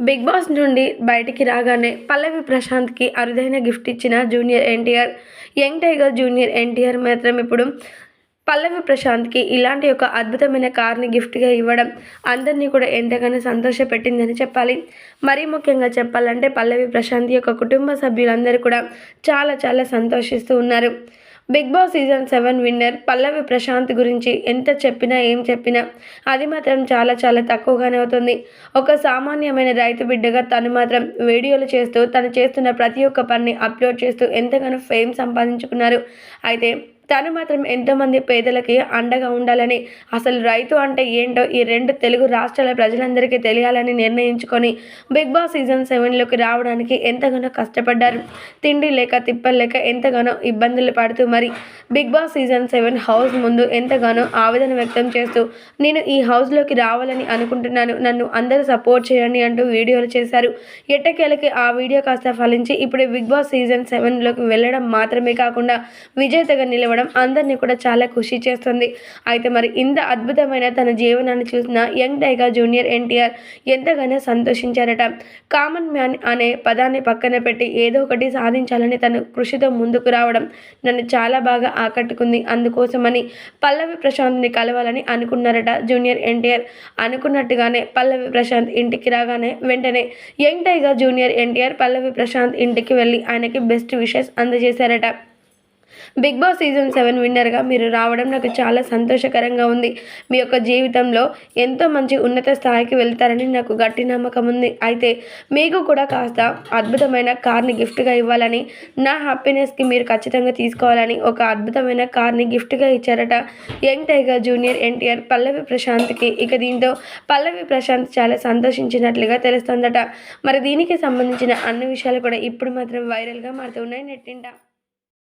Big boss నుండి బయటికి రాగానే పల్లవి ప్రశాంత్కి అరుదైన గిఫ్ట్ ఇచ్చిన junior NTR young tiger junior NTR మాత్రం ఇప్పుడు పల్లవి ప్రశాంత్కి ఇలాంటి ఒక అద్భుతమైన కార్ని గిఫ్ట్గా ఇవ్వడం అందరినీ కూడా ఎంతగానో సంతోషపెట్టిందని చెప్పాలి. మరీ ముఖ్యంగా చెప్పాలంటే పల్లవి ప్రశాంత్ యొక్క కుటుంబ సభ్యులందరూ కూడా చాలా చాలా సంతోషిస్తూ ఉన్నారు. Bigg Boss season seven winner Pallavi Prashanth గురించి ఎంత చెప్పినా ఏం చెప్పినా అది మాత్రం చాలా చాలా తక్కువగానే అవుతుంది. ఒక సామాన్యమైన రైతు బిడ్డగా తను మాత్రం వీడియోలు చేస్తూ తను చేస్తున్న ప్రతి ఒక్క పనిని అప్లోడ్ చేస్తూ ఎంతగానో ఫేమ్ సంపాదించుకున్నారు. అయితే తను మాత్రం ఎంతోమంది పేదలకి అండగా ఉండాలని అసలు రైతు అంటే ఏంటో ఈ రెండు తెలుగు రాష్ట్రాల ప్రజలందరికీ తెలియాలని నిర్ణయించుకొని బిగ్ బాస్ సీజన్ సెవెన్లోకి రావడానికి ఎంతగానో కష్టపడ్డారు. తిండి లేక తిప్పలు లేక ఎంతగానో ఇబ్బందులు పడుతూ మరి Bigg Boss season seven house ముందు ఎంతగానో ఆవేదన వ్యక్తం చేస్తూ నేను ఈ హౌస్లోకి రావాలని అనుకుంటున్నాను. నన్ను అందరూ సపోర్ట్ చేయండి అంటూ వీడియోలు చేశారు. ఎట్టకేలకి ఆ వీడియో కాస్త ఫలించి ఇప్పుడు బిగ్ బాస్ సీజన్ సెవెన్లోకి వెళ్ళడం మాత్రమే కాకుండా విజేతగా నిలవడం అందరినీ కూడా చాలా ఖుషి చేస్తుంది. అయితే మరి ఇంత అద్భుతమైన తన జీవనాన్ని చూసిన యంగ్ టైగర్ జూనియర్ ఎన్టీఆర్ ఎంతగానో సంతోషించారట. కామన్ మ్యాన్ అనే పదాన్ని పక్కన పెట్టి ఏదో ఒకటి సాధించాలని తన కృషితో ముందుకు రావడం నన్ను చాలా బాగా ఆకట్టుకుంది. అందుకోసమని పల్లవి ప్రశాంత్ని కలవాలని అనుకున్నారట జూనియర్ ఎన్టీఆర్. అనుకున్నట్టుగానే పల్లవి ప్రశాంత్ ఇంటికి రాగానే వెంటనే young tiger junior NTR Pallavi Prashanth ఇంటికి వెళ్ళి ఆయనకి బెస్ట్ విషెస్ అందజేశారట. బిగ్ బాస్ సీజన్ సెవెన్ విన్నర్గా మీరు రావడం నాకు చాలా సంతోషకరంగా ఉంది. మీ యొక్క జీవితంలో ఎంతో మంచి ఉన్నత స్థాయికి వెళ్తారని నాకు గట్టి నమ్మకం ఉంది. అయితే మీకు కూడా కాస్త అద్భుతమైన కార్ని గిఫ్ట్గా ఇవ్వాలని నా హ్యాపీనెస్కి మీరు ఖచ్చితంగా తీసుకోవాలని ఒక అద్భుతమైన కార్ని గిఫ్ట్గా ఇచ్చారట young tiger junior NTR Pallavi ప్రశాంత్కి. ఇక దీంతో పల్లవి ప్రశాంత్ చాలా సంతోషించినట్లుగా తెలుస్తుందట. మరి దీనికి సంబంధించిన అన్ని విషయాలు కూడా ఇప్పుడు మాత్రం వైరల్గా మారుతున్నాయి నెట్టింట.